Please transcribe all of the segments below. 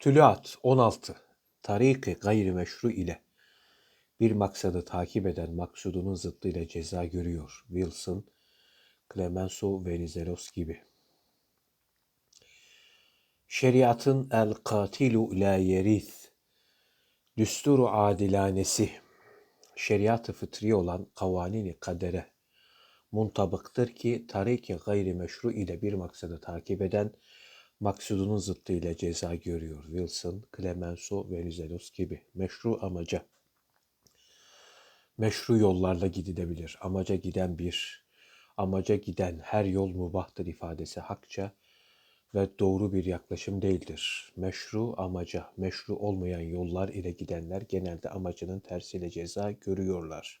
Tülat 16. Tariki gayrimeşru ile bir maksadı takip eden maksudunun zıttıyla ceza görüyor. Wilson, Clemenceau Venizelos gibi. Şeriatın el katilu la yerith, düsturu adilanesi, şeriatı fıtri olan kavanini kadere muntabıktır ki tariki gayri meşru ile bir maksadı takip eden maksudunun zıttı ile ceza görüyor. Wilson, Clemenceau, Venizelos gibi. Meşru amaca. Meşru yollarla gidilebilir. Amaca giden bir, amaca giden her yol mubahtır ifadesi hakça ve doğru bir yaklaşım değildir. Meşru amaca, meşru olmayan yollar ile gidenler genelde amacının tersiyle ceza görüyorlar.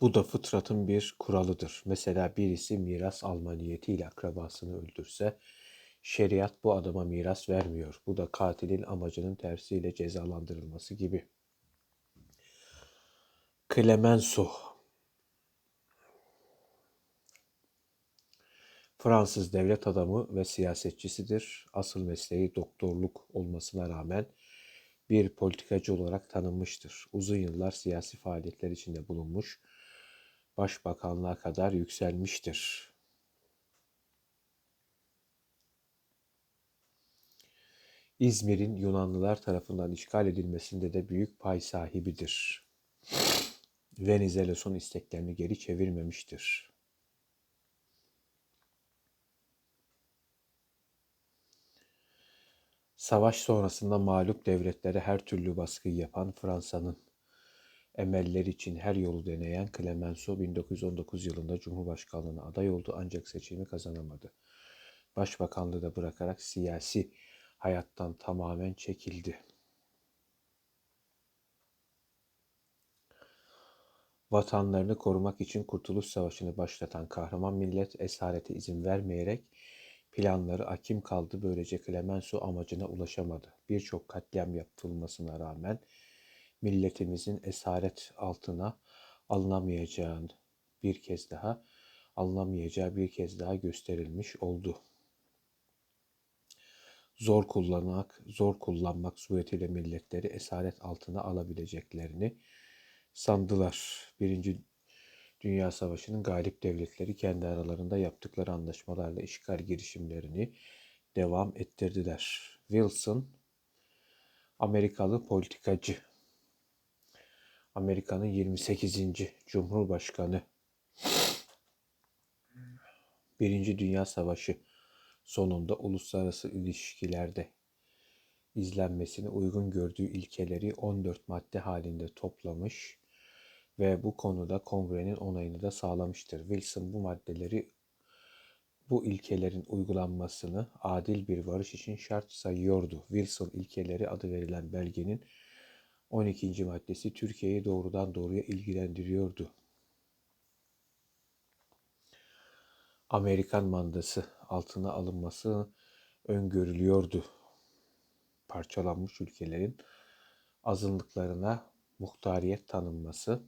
Bu da fıtratın bir kuralıdır. Mesela birisi miras alma niyetiyle akrabasını öldürse, şeriat bu adama miras vermiyor. Bu da katilin amacının tersiyle cezalandırılması gibi. Clemenceau Fransız devlet adamı ve siyasetçisidir. Asıl mesleği doktorluk olmasına rağmen bir politikacı olarak tanınmıştır. Uzun yıllar siyasi faaliyetler içinde bulunmuş, başbakanlığa kadar yükselmiştir. İzmir'in Yunanlılar tarafından işgal edilmesinde de büyük pay sahibidir. Venizelos'un isteklerini geri çevirmemiştir. Savaş sonrasında mağlup devletlere her türlü baskıyı yapan Fransa'nın emeller için her yolu deneyen Clemenceau 1919 yılında Cumhurbaşkanlığına aday oldu ancak seçimi kazanamadı. Başbakanlığı da bırakarak siyasi hayattan tamamen çekildi. Vatanlarını korumak için Kurtuluş Savaşı'nı başlatan kahraman millet esarete izin vermeyerek planları akim kaldı. Böylece Clemenceau amacına ulaşamadı. Birçok katliam yapılmasına rağmen milletimizin esaret altına alınamayacağını bir kez daha alınamayacağı bir kez daha gösterilmiş oldu. Zor kullanmak, zor kullanmak suretiyle milletleri esaret altına alabileceklerini sandılar. Birinci Dünya Savaşı'nın galip devletleri kendi aralarında yaptıkları anlaşmalarla işgal girişimlerini devam ettirdiler. Wilson, Amerikalı politikacı, Amerika'nın 28. Cumhurbaşkanı, Birinci Dünya Savaşı sonunda uluslararası ilişkilerde izlenmesini uygun gördüğü ilkeleri 14 madde halinde toplamış ve bu konuda kongrenin onayını da sağlamıştır. Wilson bu maddeleri bu ilkelerin uygulanmasını adil bir varış için şart sayıyordu. Wilson ilkeleri adı verilen belgenin 12. maddesi Türkiye'yi doğrudan doğruya ilgilendiriyordu. Amerikan mandası altına alınması öngörülüyordu. Parçalanmış ülkelerin azınlıklarına muhtariyet tanınması,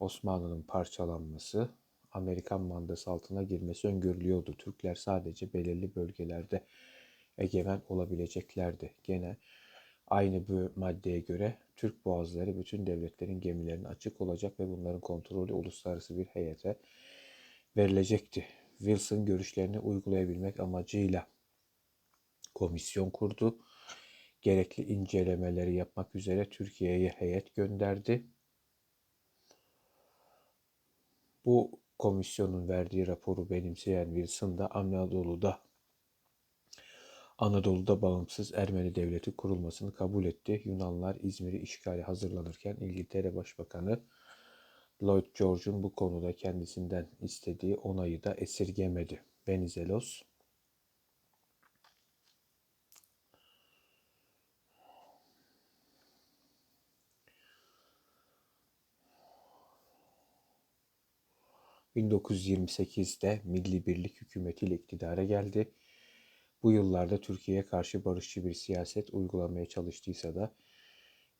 Osmanlı'nın parçalanması, Amerikan mandası altına girmesi öngörülüyordu. Türkler sadece belirli bölgelerde egemen olabileceklerdi. Gene aynı bu maddeye göre Türk boğazları bütün devletlerin gemilerine açık olacak ve bunların kontrolü uluslararası bir heyete verilecekti. Wilson görüşlerini uygulayabilmek amacıyla komisyon kurdu. Gerekli incelemeleri yapmak üzere Türkiye'ye heyet gönderdi. Bu komisyonun verdiği raporu benimseyen Wilson da Anadolu'da Anadolu'da bağımsız Ermeni devleti kurulmasını kabul etti. Yunanlar İzmir'i işgali hazırlanırken İngiltere Başbakanı Lloyd George'un bu konuda kendisinden istediği onayı da esirgemedi. Venizelos ...1928'de Milli Birlik hükümetiyle iktidara geldi. Bu yıllarda Türkiye'ye karşı barışçı bir siyaset uygulamaya çalıştıysa da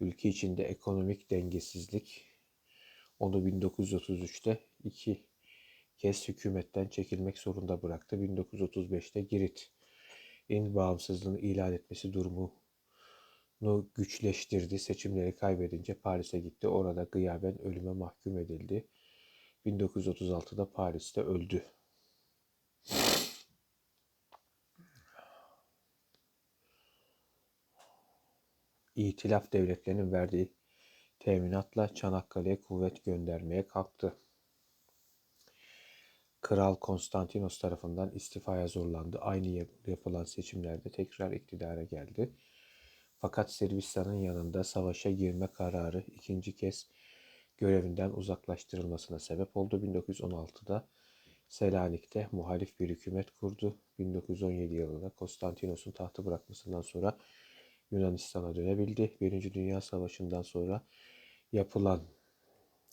ülke içinde ekonomik dengesizlik onu 1933'te iki kez hükümetten çekilmek zorunda bıraktı. 1935'te Girit in bağımsızlığını ilan etmesi durumunu güçleştirdi. Seçimleri kaybedince Paris'e gitti. Orada gıyaben ölüme mahkum edildi. 1936'da Paris'te öldü. İtilaf devletlerinin verdiği teminatla Çanakkale'ye kuvvet göndermeye kalktı. Kral Konstantinos tarafından istifaya zorlandı. Aynı yap- yapılan seçimlerde tekrar iktidara geldi. Fakat Sırbistan'ın yanında savaşa girme kararı ikinci kez görevinden uzaklaştırılmasına sebep oldu. 1916'da Selanik'te muhalif bir hükümet kurdu. 1917 yılında Konstantinos'un tahtı bırakmasından sonra Yunanistan'a dönebildi. Birinci Dünya Savaşı'ndan sonra yapılan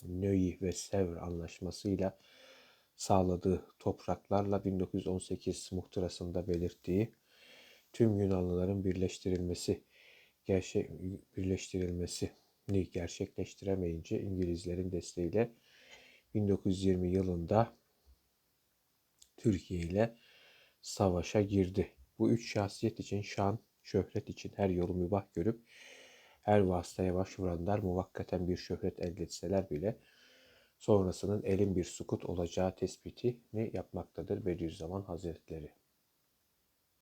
Nöyi ve Sevr anlaşmasıyla sağladığı topraklarla 1918 muhtırasında belirttiği tüm Yunanlıların birleştirilmesi gerçek birleştirilmesini gerçekleştiremeyince İngilizlerin desteğiyle 1920 yılında Türkiye ile savaşa girdi. Bu üç şahsiyet için şan, şöhret için her yolu mübah görüp her vasıtaya başvuranlar muvakkaten bir şöhret elde etseler bile sonrasının elin bir sukut olacağı tespitini yapmaktadır Bediüzzaman Hazretleri.